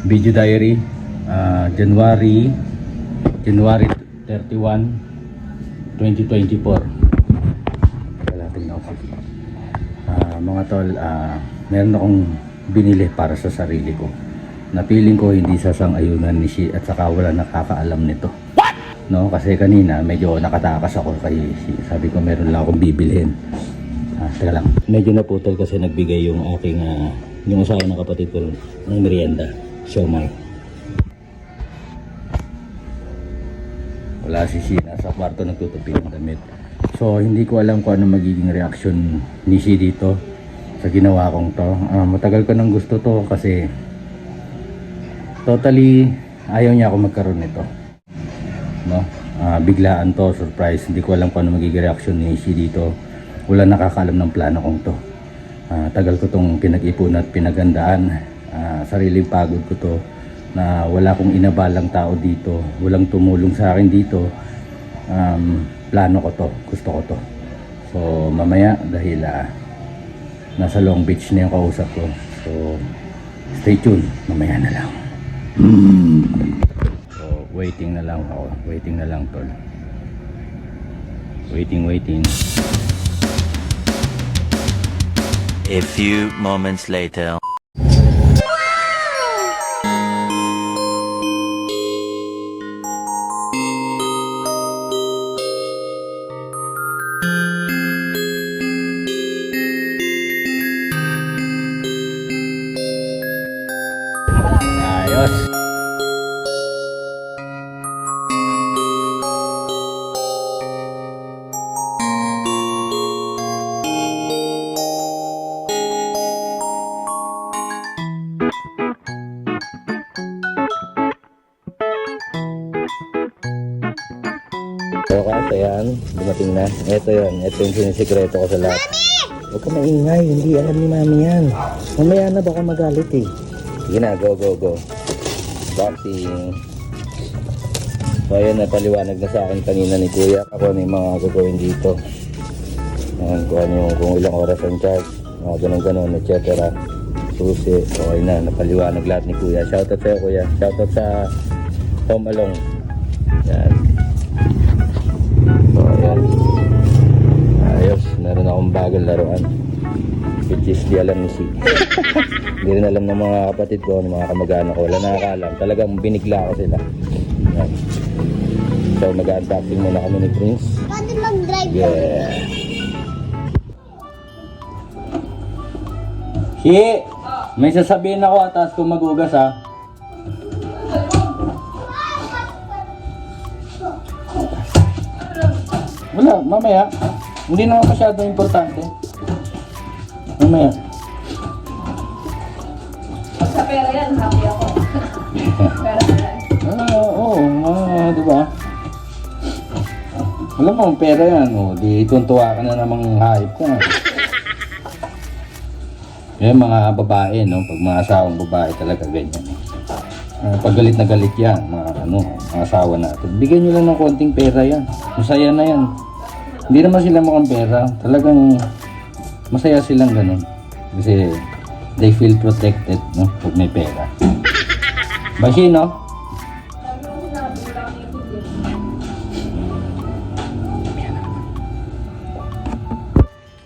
Video diary, ah, January, January 31, 2024. Wala, tingnan ko. Ah, mga tol, ah, meron akong binili para sa sarili ko. Napiling ko hindi sasang-ayunan ni Shi at saka wala nakakaalam nito. No, kasi kanina medyo nakatakas ako kay. Sabi ko meron lang akong bibilhin. Ah, teka lang. Medyo naputol kasi nagbigay yung aking ah, yung asawa ng kapatid ko ng merienda. Siomay. Wala si Shi. Nasa kwarto nagtutupi ng damit. So, hindi ko alam kung ano magiging reaction ni Shi dito sa ginawa kong to. Ah, matagal ko nang gusto to kasi totally ayaw niya ako magkaroon nito. No? Ah, biglaan to, surprise. Hindi ko alam kung ano magiging reaction ni Shi dito. Wala nakakaalam ng plano kong to. Ah, tagal ko tong pinag-ipon at pinagandaan. Ah, sariling pagod ko to na wala kong inabalang tao dito. Walang tumulong sa akin dito. Um, plano ko to. Gusto ko to. So, mamaya dahil ah, nasa Long Beach na yung kausap ko. So, stay tuned. Mamaya na lang. So, waiting na lang ako. Waiting na lang, tol. Waiting, waiting. A few moments later. Kasi yan, dumating na. Ito yun, ito yung sinisikreto ko sa lahat. Huwag ka maingay, hindi alam ni mami yan. Mamaya na baka magalit eh. Sige na, go, go, go. Boxing. So ayun, napaliwanag na sa akin kanina ni Kuya ako ano yung mga gagawin dito. Ayan, kung ano yung kung ilang oras ang charge, mga ganun-ganun, etc. Susi, okay na, napaliwanag lahat ni Kuya. Shoutout sa'yo Kuya. Shoutout sa Tom Along. Yan. So ayan. Ayos, meron akong bagong laruan. Which is di alam ni si. Hindi rin alam ng mga kapatid ko, ng mga kamag-anak ko. Wala nakakaalam. Talagang binigla ko sila. Yan. So mag-unboxing muna kami ni Prince. Pwede mag-drive Yeah. Si, may sasabihin ako atas kung magugas ha. Wala, mamaya. Hindi naman masyado importante. Mamaya. Sa pera yan, happy ako. Pera yan. Ah, oo, ah, di ba? Alam mo, pera yan. Oh, di tuntua ka na namang hayop ka. Yan mga babae, no? Pag mga asawang babae talaga ganyan. Ah, pag galit na galit yan, mga ano, mga asawa natin. Bigyan nyo lang ng konting pera yan. Masaya na yan. Hindi naman sila mukhang pera. Talagang masaya silang ganun. Kasi they feel protected, no? Pag may pera. Bashi, no?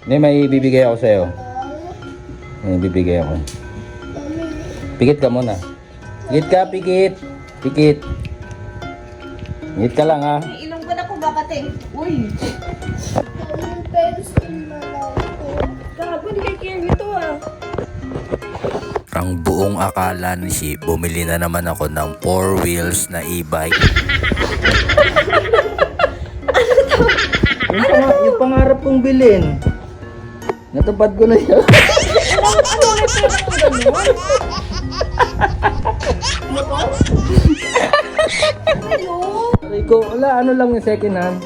Hindi, may bibigay ako sa'yo. May bibigay ako. Pikit ka muna. Pikit ka, pikit. Pikit. Pikit ka lang ha. Bakate. Uy, na lang ko. gago ni kay ito ah. Ang buong akala ni si bumili na naman ako ng four wheels na e-bike. Yung, pang- yung pangarap kong bilhin. Natupad ko na yun. Ano na pera ko ganun? Aray ko, wala, ano lang yung second hand.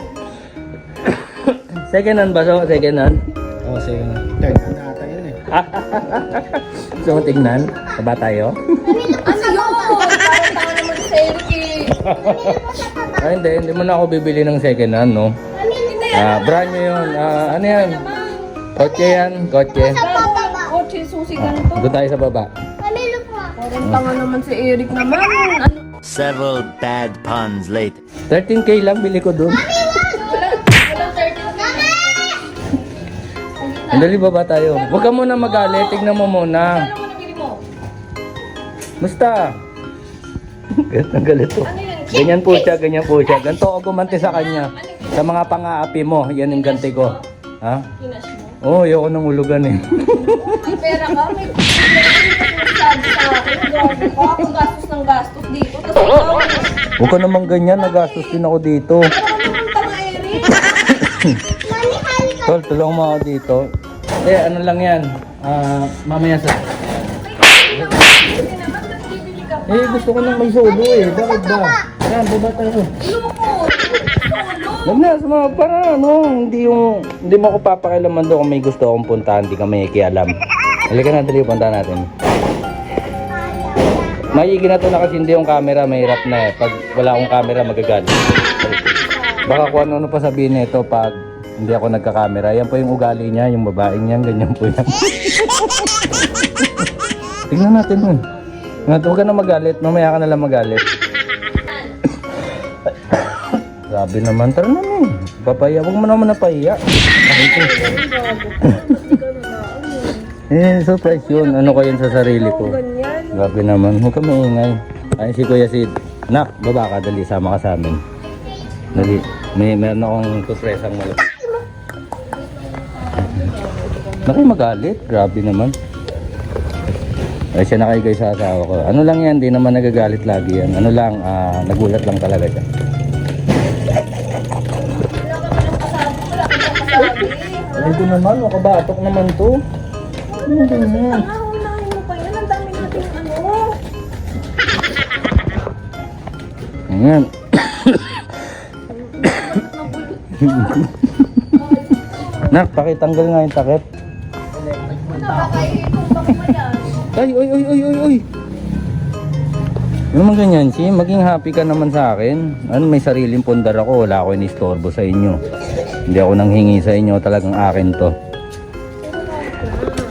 second hand ba? So, second hand? Oo, oh, second hand. Third hand ata yun eh. Gusto mo tignan? Kaba tayo? Ano yun? Parang tao naman sa Elkie. Ay, hindi. Hindi mo na ako bibili ng second hand, no? Ah, brand new yun. Ah, ano yan? Kotse yan, kotse. Kotse susi ganito. Doon tayo sa baba. Parang tanga naman si Eric naman. Ano? Several bad puns later. 13k lang bili ko 30 Andali ba ba tayo? Huwag ka muna magalit. Tignan mo muna. Basta. Galit na galit to. Ganyan po siya, ganyan po siya. Ganito ako gumanti sa kanya. Sa mga pang-aapi mo, yan yung ganti ko. Ha? Oo, oh, ayoko nang ulugan eh. May pera ka? May sabi sa akin. Grabe ka. Ako gastos ng gastos dito. Tapos ikaw, Huwag ka naman ganyan, nagastos din ako dito. ano tanga, Eric? Tol, tulungan mo ako dito. Eh, ano lang yan. Ah, mamaya sa... Eh, gusto ko nang may solo eh. Bakit ba? Yan, baba tayo. Loko! Solo! Huwag na, suma, para ano, hindi yung, hindi mo ako papakilaman doon kung may gusto akong puntahan, hindi ka may ikialam. Halika na, dali, punta natin. Maigi na to na kasi hindi yung camera, mahirap na eh. Pag wala akong camera, magagalit. Baka kung ano, ano pa sabihin nito pag hindi ako nagka-camera. Yan po yung ugali niya, yung babaeng yan, ganyan po yan. Tingnan natin nun. Huwag ka na magalit, mamaya ka na lang magalit. Grabe naman, tara na mo. Papaya, huwag mo naman napahiya. eh, surprise yun. Ano ko yun sa sarili ko. Grabe naman, huwag ka maingay. Ay, si Kuya Sid. Nak, baba ka, dali, sama ka sa amin. Dali, may meron akong surpresang malaki. Naku, magalit. Grabe naman. Ay, siya na kayo guys sa asawa ko. Ano lang yan, di naman nagagalit lagi yan. Ano lang, ah, nagulat lang talaga siya. Ito naman, makabatok naman to. Ano ganyan? Ah, unahin mo pa yan. Ang dami natin ano. Ayan. Nak, pakitanggal nga yung takip. Ay, oy, oy, oy, oy, oy. Ano naman ganyan, si? Maging happy ka naman sa akin. Ano, may sariling pundar ako. Wala ako inistorbo sa inyo. Hindi ako nang hingi sa inyo. Talagang akin to.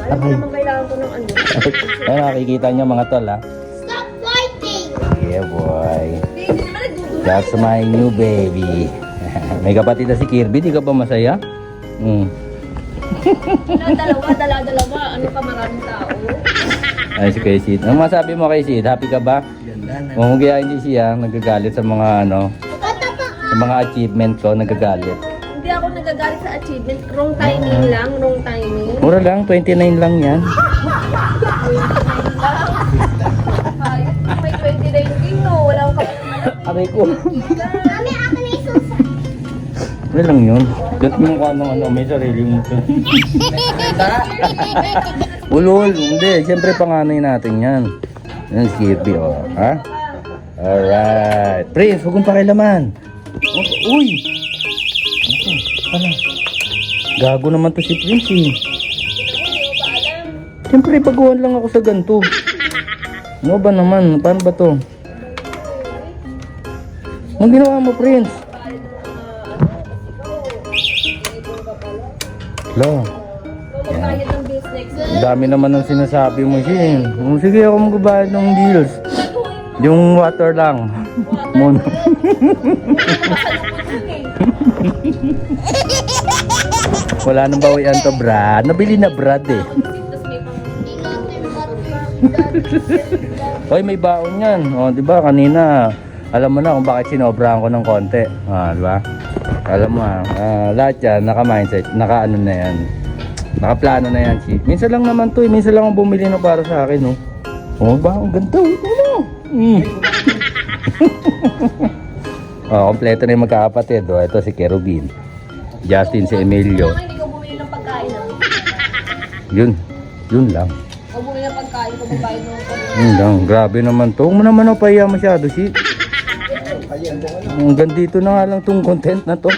Alam mo naman kailangan ko ng ano. Ay, nakikita niyo mga tol, ha? Stop fighting. Yeah, boy. That's my new baby. may kapatid na si Kirby. Di ka ba masaya? Hmm. Dala-dalawa, dala-dalawa. Ano ka maraming tao? Ay, si Kuya Sid. Ano masabi mo kay Sid? Happy ka ba? Kaya hindi siya, nagagalit sa mga ano, sa mga achievement ko, nagagalit. Hindi ako nagagalit sa achievement. Wrong timing lang, wrong timing. Mura lang, 29 lang yan. May 29 din no. Wala akong kapatid. Aray ko. Mami, ako na yung susa. Ano lang yun? Gat mo mukha ng ano, may sarili mo. Ulol, hindi. Siyempre panganay natin yan. Yan Kirby, oh. Ha? Alright. Prince, huwag mong pakilaman. Oh, uy! Ako, pala. Gago naman to si Prince, eh. Siyempre, baguhan lang ako sa ganito. Ano ba naman? Paano ba to? Anong ginawa mo, Prince? Lo, Kumakayat ng bills next ang dami naman ng sinasabi mo siya. eh. Oh, Sige, ako magbabayad ng bills. Yung water lang. Muna. Wala nang bawian to, Brad. Nabili na Brad eh. Hoy, may baon yan. O, di ba? Kanina, alam mo na kung bakit sinobrahan ko ng konti. Ah, di ba? Alam mo ah, ah, lahat yan, naka-mindset, naka-ano na yan. Naka-plano na yan, si. Minsan lang naman to, eh. minsan lang ang bumili no para sa akin, no. Oh, ba, ang ganda, oh. Ano? Mm. oh, kompleto na yung magkakapatid. Oh, ito si Kerubin. Justin, si Emilio. Kaya hindi ko bumili ng pagkain ah. Yun, yun lang. Kung bumili ng pagkain ko, mo ko. Yun lang, grabe naman to. Huwag mo naman ako pahiya masyado, si. Hanggang dito na nga lang tong content na to.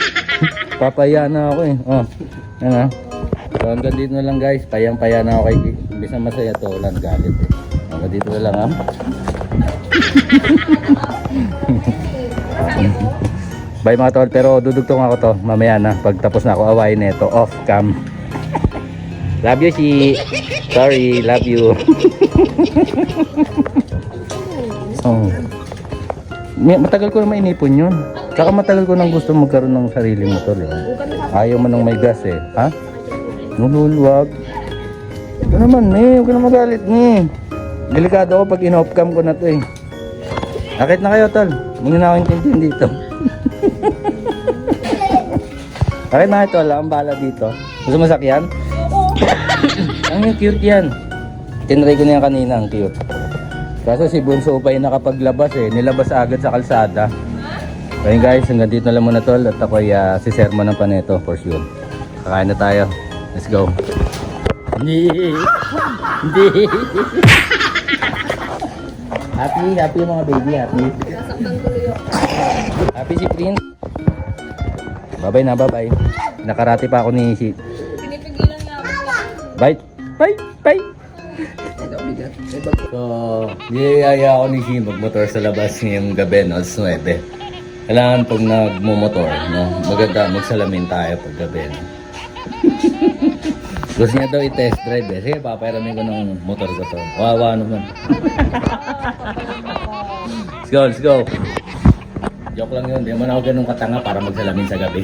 Papaya na ako eh. Oh, ah. So hanggang dito na lang guys. Payang-paya na ako kay. Imbis na masaya to, nang galit eh. Hanggang dito na lang ah. Bye mga tol, pero dudugtong ako to mamaya na. Pag tapos na ako awayin nito, off cam. Love you, si. Sorry, love you. May- Matagal ko na mainipon yun. Tsaka matagal ko nang gusto magkaroon ng sariling motor. Eh. Ayaw mo nang may gas eh. Ha? Nululwag. Ito naman eh. Huwag ka na magalit ni. Delikado ako pag in-off-cam ko na to eh. Akit na kayo tol. Hindi na ako intindihin dito. Akit na kayo tol. Ang bala dito. Gusto mo sakyan? Ang cute yan. Tinry ko na yan kanina. Ang cute. Kaso si Bunso pa yung nakapaglabas eh. Nilabas agad sa kalsada. Ayun guys, hanggang dito na lang muna tol. At ako'y uh, si Sermo ng Paneto for sure. Kakain na tayo. Let's go. Hindi. Hindi. happy, happy mga baby. Happy. Happy si Prince. Bye-bye na, bye-bye. Nakarati pa ako ni si... Pinipigilan niya ako. Bye! Bye! Bye! So, niyayaya ako ni Shim magmotor sa labas ngayong gabi, no? Alas 9. Kailangan pag nagmumotor, no? Maganda, magsalamin tayo pag gabi, no? Gusto niya daw i-test drive eh. Sige, papairamin ko ng motor ko to. Wawa naman. let's go, let's go. Joke lang yun. Di naman ako ganun katanga para magsalamin sa gabi.